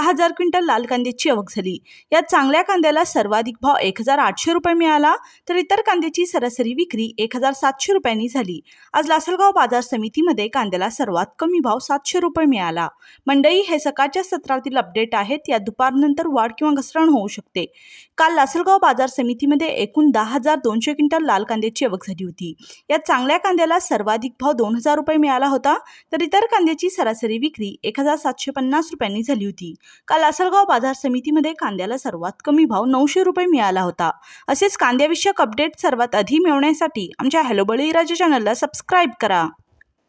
हजार क्विंटल लाल कांद्याची आवक झाली. यात चांगल्या कांद्याला सर्वाधिक भाव एक हजार आठशे रुपये मिळाला तर इतर कांद्याची सरासरी विक्री एक हजार सातशे रुपयांनी झाली. आज लासलगाव बाजार समितीमध्ये कांद्याला सर्वात कमी भाव सातशे रुपये मिळाला. मंडई हे सकाळच्या सत्रातील अपडेट आहेत या दुपारनंतर वाढ किंवा घसरण होऊ शकते. काल लासलगाव बाजार समितीमध्ये एकूण दहा हजार दोनशे क्विंटल लाल कांद्याची आवक झाली होती. यात चांगल्या कांद्याला सर्वाधिक भाव दोन हजार रुपये मिळाला होता तर इतर कांद्याची सरासरी विक्री एक हजार सातशे पन्नास रुपयांनी झाली होती. काल लासलगाव बाजार समितीमध्ये कांद्याला सर्वात कमी भाव नऊशे रुपये मिळाला होता. असेच कांद्याविषयक अपडेट सर्वात आधी मिळवण्यासाठी आमच्या हॅलो बळीराजा चॅनलला सबस्क्राईब करा.